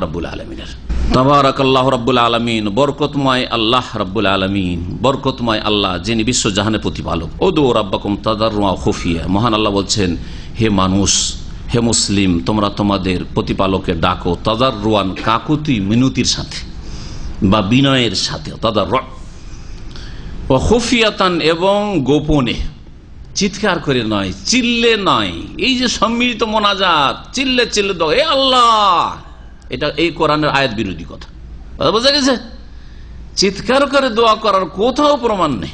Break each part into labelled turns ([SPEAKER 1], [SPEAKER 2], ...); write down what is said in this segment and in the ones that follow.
[SPEAKER 1] রব্বুল আলমিনের। আল্লাহ রব্বুল আল্লাহ প্রতিপালক। দো খুফিয়া। মহান আল্লাহ বলছেন, হে মানুষ, হে মুসলিম, তোমরা তোমাদের ডাকো তাদার রোয়ান কাকুতি সাথে বা বিনয়ের সাথে খুফিয়াতান এবং গোপনে। চিৎকার করে নয়, চিল্লে নয়। এই যে সম্মিলিত মোনাজাত, চিল্লে চিল্লে এ আল্লাহ! এটা এই কোরআনের আয়াত বিরোধী কথা। বোঝা গেছে? চিৎকার করে দোয়া করার কোথাও প্রমাণ নেই।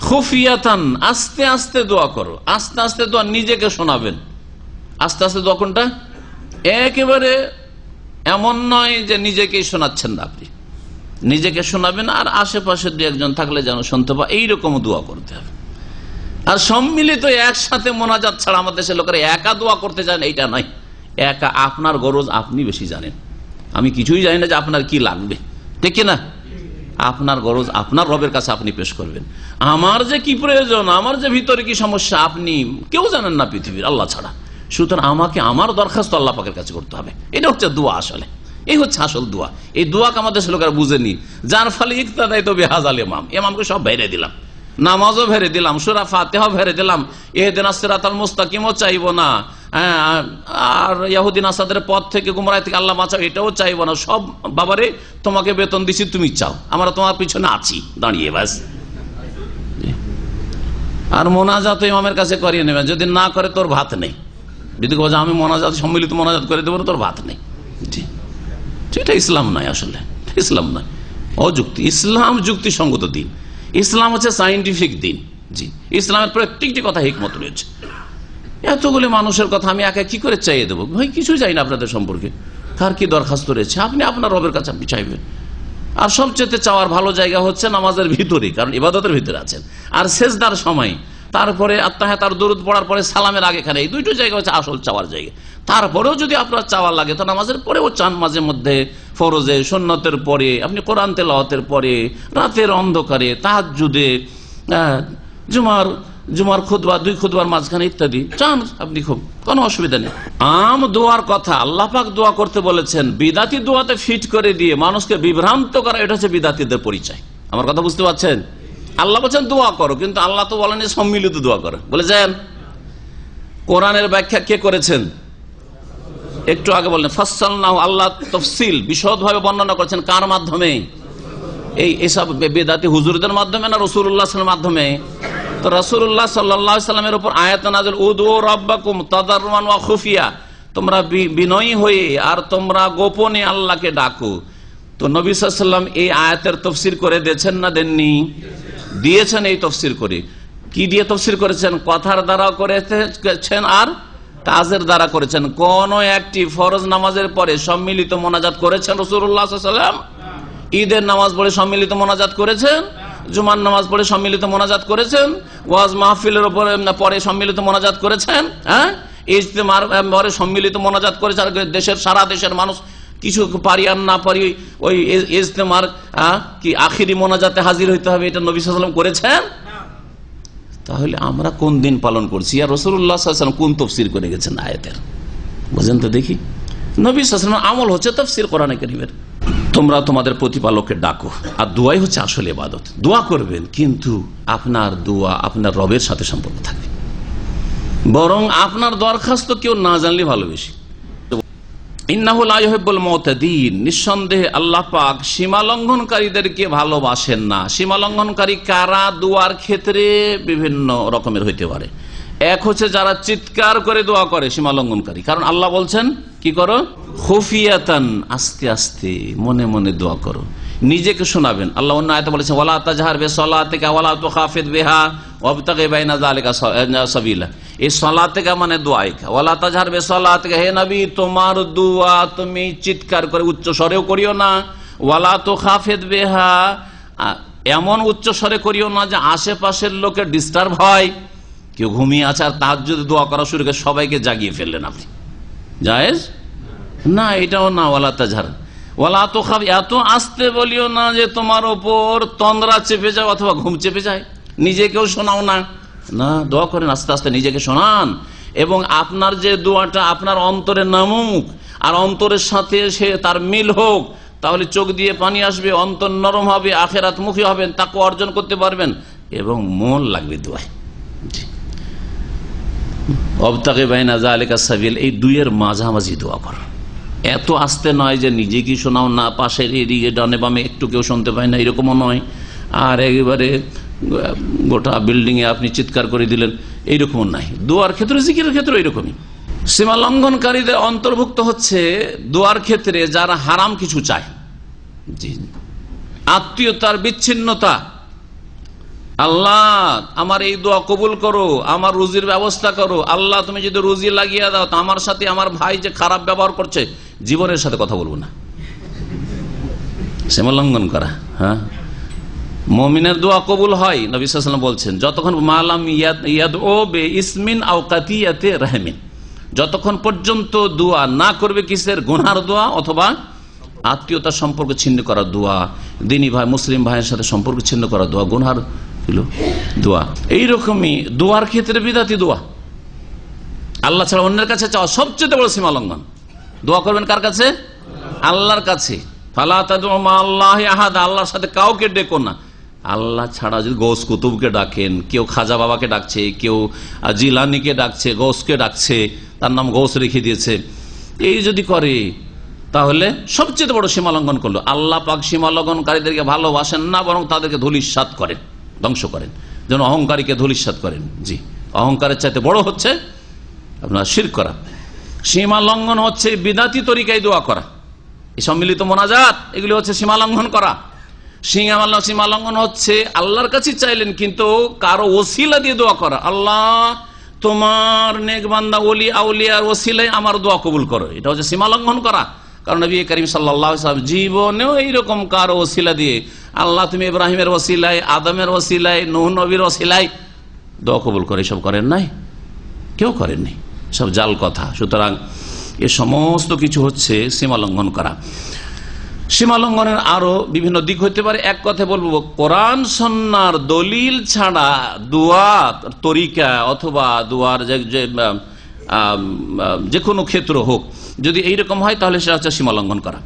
[SPEAKER 1] খুফিয়াতান, আস্তে আস্তে দোয়া করো। আস্তে আস্তে দোয়া নিজেকে শোনাবেন। আস্তে আস্তে দোয়া কোনটা? একেবারে এমন নয় যে নিজেকেই শোনাচ্ছেন না আপনি। নিজেকে শোনাবেন আর আশেপাশে দু একজন থাকলে যেন শুনতে পা এইরকম দোয়া করতে হবে। আর সম্মিলিত একসাথে মোনাজাত ছাড়া আমাদের দেশের লোকেরা একা দোয়া করতে চান এইটা নয়। একা আপনার গরজ আপনি বেশি জানেন। আমি কিছুই জানি না যে আপনার কি লাগবে। ঠিক না? আপনার গরজ আপনার রবের কাছে আপনি পেশ করবেন। আমার যে কি প্রয়োজন, আমার যে ভিতরে কি সমস্যা, আপনি কেউ জানেন না পৃথিবীর, আল্লাহ ছাড়া। সুতরাং আমাকে, আমার দরখাস্ত আল্লাহ পাকের কাছে করতে হবে। এটা হচ্ছে দোয়া আসলে। এই হচ্ছে আসল দোয়া। এই দোয়াকে আমাদের লোকেরা বুঝেনি। যার ফলে ইকতাদাই তো বেহাজ আল ইমাম। ইমামকে সব ভেড়ে দিলাম। নামাজও ভেরে দিলাম, সুরা ফাতেহ ভেরে দিলাম। এদিন আসরাতাল মুস্তাকিমও চাইব না। আর ইয়াহুদ্দিন আসাদের থেকে গুমরাই থেকে আল্লাহ বাঁচাও, এটাও চাইব না। সব বাবারে, তোমাকে বেতন দিছি, তুমি চাও। আমরা তোমার পিছনে আছি। দাঁড়িয়ে ব্যাস আর মোনাজাত ইমামের কাছে করিয়ে নেবে। যদি না করে, তোর ভাত নেই। যদি আমি মোনাজাত, সম্মিলিত মোনাজাত করে দেবো তোর ভাত নেই। এটা ইসলাম নয় আসলে। ইসলাম নয়। অযুক্তি। ইসলাম যুক্তিসঙ্গত দিন। ইসলাম হচ্ছে সাইন্টিফিক দিন। জি। ইসলামের প্রত্যেকটি কথা হিকমত রয়েছে। এতগুলি মানুষের কথা আমি একা কি করে চাইয়ে দেবো? ভাই কিছু চাই না আপনাদের সম্পর্কে। কার কি দরখাস্ত রয়েছে? আপনি আপনার রবের কাছে আপনি চাইবেন। আর সবচেয়ে চাওয়ার ভালো জায়গা হচ্ছে নামাজের ভিতরে কারণ ইবাদতের ভিতরে আছেন। আর শেষদার সময়, তারপরে আত্মাহে তার দরুদ পড়ার পরে সালামের আগে আগেখানে, এই দুইটো জায়গা হচ্ছে আসল চাওয়ার জায়গা। তারপরেও যদি আপনার চাওয়ার লাগে, তো নামাজের পরেও চান মাঝে মধ্যে, ফরজে সন্ন্যতের পরে, আপনি কোরআন তেলাওয়াতের পরে, রাতের অন্ধকারে তাহাজুদে জুমার জুমার খুদবা দুই খুদবার মাঝখানে ইত্যাদি। চান আপনি খুব, কোনো অসুবিধা নেই। আম দোয়ার কথা, আল্লাহ পাক দোয়া করতে বলেছেন, বিদাতি দোয়াতে ফিট করে দিয়ে মানুষকে বিভ্রান্ত করা, এটা হচ্ছে বিদাতিদের পরিচয়। আমার কথা বুঝতে পারছেন? আল্লাহ বলছেন, দোয়া করো। কিন্তু আল্লাহ তো বলেন সম্মিলিত দোয়া করো। বলেছেন কোরআনের ব্যাখ্যা কে করেছেন? একটু আগে বললেন ফসল আল্লাহ তফসিল। বিশদভাবে বর্ণনা করেছেন, কার মাধ্যমে? এই এসব বেদাতি হুজুরদের মাধ্যমে না রসুল্লাহ মাধ্যমে? তো রসুল্লাহ সাল্লামের উপর আয়াত নাজল উদ রব্বাকুম তাদারমান ওয়া খুফিয়া। তোমরা বিনয়ী হয়ে আর তোমরা গোপনে আল্লাহকে ডাকো। তো নবী সাল্লাম এই আয়াতের তফসির করে দিয়েছেন না দেননি? দিয়েছেন এই তফসির করে। কি দিয়ে তফসির করেছেন? কথার দ্বারা করেছেন আর কাজের দ্বারা করেছেন। কোন একটি ফরজ নামাজের পরে সম্মিলিত মোনাজাত করেছেন রসুল্লাহ সাল্লাম? ঈদের নামাজ পড়ে সম্মিলিত মোনাজাত করেছেন? জুমার নামাজ পড়ে সম্মিলিত মোনাজাত করেছেন, ওয়াজ মাহফিলের উপরে পরে সম্মিলিত মোনাজাত করেছেন হ্যাঁ? ইজতেমার পরে সম্মিলিত মোনাজাত করেছেন আর দেশের, সারা দেশের মানুষ কিছু পারি আর না পারি ওই ইজতেমার কি আখিরি মোনাজাতে হাজির হইতে হবে, এটা নবী সাল্লাম করেছেন? তাহলে আমরা কোন দিন পালন করছি? আর রসুল্লাহ কোন তফসির করে গেছেন আয়াতের? বুঝেন তো দেখি। নবী সাল্লাম আমল হচ্ছে তফসির কোরআনে করিমের। তোমরা তোমাদের প্রতিপালককে ডাকো। আর দোয়াই হচ্ছে আসলে ইবাদত। দোয়া করবেন, কিন্তু আপনার দোয়া আপনার রবের সাথে সম্পর্ক থাকবে। বরং আপনার দরখাস্ত কেউ না জানলে ভালো বেশি নিঃসন্দেহে আল্লাহ পাক সীমা লঙ্ঘনকারীদেরকে ভালোবাসেন না। সীমা লঙ্ঘনকারী কারা দুয়ার ক্ষেত্রে বিভিন্ন রকমের হইতে পারে। এক হচ্ছে যারা চিৎকার করে দোয়া করে, সীমা লঙ্ঘনকারী। কারণ আল্লাহ বলছেন, কি করো? খুফিয়াতান, আস্তে আস্তে, মনে মনে দোয়া করো। নিজেকে শোনাবেন। আল্লাহ অন্য আয়তা বলেছেন ওলা তাজহার বে সলা তো খাফেদ বেহা অবতাকে এই সলা থেকে মানে হে তোমার তুমি চিৎকার করে উচ্চ স্বরেও করিও না। ওয়ালা বেহা এমন উচ্চ স্বরে করিও না যে আশেপাশের লোকের ডিস্টার্ব হয়। কেউ ঘুমিয়ে আছে আর তার যদি দোয়া করা শুরু করে সবাইকে জাগিয়ে ফেললেন আপনি। জায়েজ? না, এটাও না, ওয়ালা তাজহার। ওয়ালা তো খাব, এত আসতে বলিও না যে তোমার ওপর তন্দ্রা চেপে যায় অথবা ঘুম চেপে যায়। নিজেকেও শোনাও না। না, দোয়া করেন, আস্তে আস্তে নিজেকে শোনান। এবং আপনার যে দোয়াটা আপনার অন্তরে নামুক, আর অন্তরের সাথে সে তার মিল হোক, তাহলে চোখ দিয়ে পানি আসবে, অন্তর নরম হবে, আখেরাত মুখী হবেন তাকে অর্জন করতে পারবেন, এবং মন লাগবে দোয়ায়। অবতাকে বাইনা জালেকা সাবিল, এই দুইয়ের মাঝামাঝি দোয়া কর। এত আসতে নয় যে নিজে কি শোনাও না, পাশের এদিকে ডানে বামে একটু কেউ শুনতে পায় না, এরকমও নয়। আর একেবারে গোটা বিল্ডিং এ আপনি চিৎকার করে দিলেন, এইরকমও নাই। দোয়ার ক্ষেত্রে, জিকিরের ক্ষেত্রে এইরকমই সীমা লঙ্ঘনকারীদের অন্তর্ভুক্ত হচ্ছে দোয়ার ক্ষেত্রে যারা হারাম কিছু চায়। আত্মীয়তার বিচ্ছিন্নতা আল্লাহ, আমার এই দোয়া কবুল করো, আমার রুজির ব্যবস্থা করো। আল্লাহ, তুমি যদি রুজি লাগিয়ে দাও, তো আমার সাথে আমার ভাই যে খারাপ ব্যবহার করছে, জীবনের সাথে কথা বলব না। সীমালঙ্ঘন করা হ্যাঁ? মমিনের দোয়া কবুল হয় নবিসাম বলছেন, যতক্ষণ মালাম ইয়াদ ইয়াদ ও বে ইসমিন আওকাতিয়াতে রাহমিন। যতক্ষণ পর্যন্ত দোয়া না করবে কিসের? গুনহার দোয়া অথবা আত্মীয়তার সম্পর্ক ছিন্ন করা দোয়া, দিনী ভাই, মুসলিম ভাইয়ের সাথে সম্পর্ক ছিন্ন করা দোয়া গুনহার হলো দোয়া। এইরকমই দোয়ার ক্ষেত্রে বিদাতি দোয়া। আল্লাহ ছাড়া অন্যের কাছে চাওয়া সবচেয়ে বড় সীমা লঙ্ঘন। দোয়া করবেন কার কাছে? আল্লাহর কাছে। আল্লাহর সাথে কাউকে ডেকো না। আল্লাহ ছাড়া যদি গৌস কুতুবকে ডাকেন, কেউ খাজা বাবাকে ডাকছে, কেউ জিলানিকে ডাকছে, গৌসকে ডাকছে, তার নাম গৌস রেখে দিয়েছে। এই যদি করে, তাহলে সবচেয়ে বড় সীমালঙ্ঘন করল। আল্লাহ পাক সীমালঙ্ঘনকারীদেরকে ভালোবাসেন না, বরং তাদেরকে ধুলিস্বাদ করেন। ধ্বংস করেন। যেন অহংকারীকে ধুলিস্বাদ করেন। জি, অহংকারের চাইতে বড় হচ্ছে আপনার শির করা। সীমা লঙ্ঘন হচ্ছে বিদাতি তরিকায় দোয়া করা। এই সম্মিলিত মোনাজাত, এগুলি হচ্ছে সীমা লঙ্ঘন করা। সিংহামাল্লা সীমা লঙ্ঘন হচ্ছে আল্লাহর কাছে চাইলেন, কিন্তু কারও ওসিলা দিয়ে দোয়া করা। আল্লাহ, তোমার নেকবান্দা, ওলি, আউলিয়ার ওসিলায় আমার দোয়া কবুল করো। এটা হচ্ছে সীমা লঙ্ঘন করা। কারণ নবী করিম সাল্লাম জীবনেও এইরকম কারও ওসিলা দিয়ে আল্লাহ তুমি ইব্রাহিমের ওসিলায়, আদমের ওসিলায়, নুহ নবীর ওসিলায় দোয়া কবুল করে এসব করেন নাই? কেউ করেননি সব জাল কথা। সুতরাং এ সমস্ত কিছু হচ্ছে সীমা লঙ্ঘন করা। সীমা লঙ্ঘনের আরও বিভিন্ন দিক হতে পারে। এক কথা বলব, কোরআন সন্ন্যার দলিল ছাড়া দোয়া তরিকা অথবা দুয়ার যে কোনো ক্ষেত্র হোক, যদি এইরকম হয় তাহলে সেটা হচ্ছে সীমা লঙ্ঘন করা।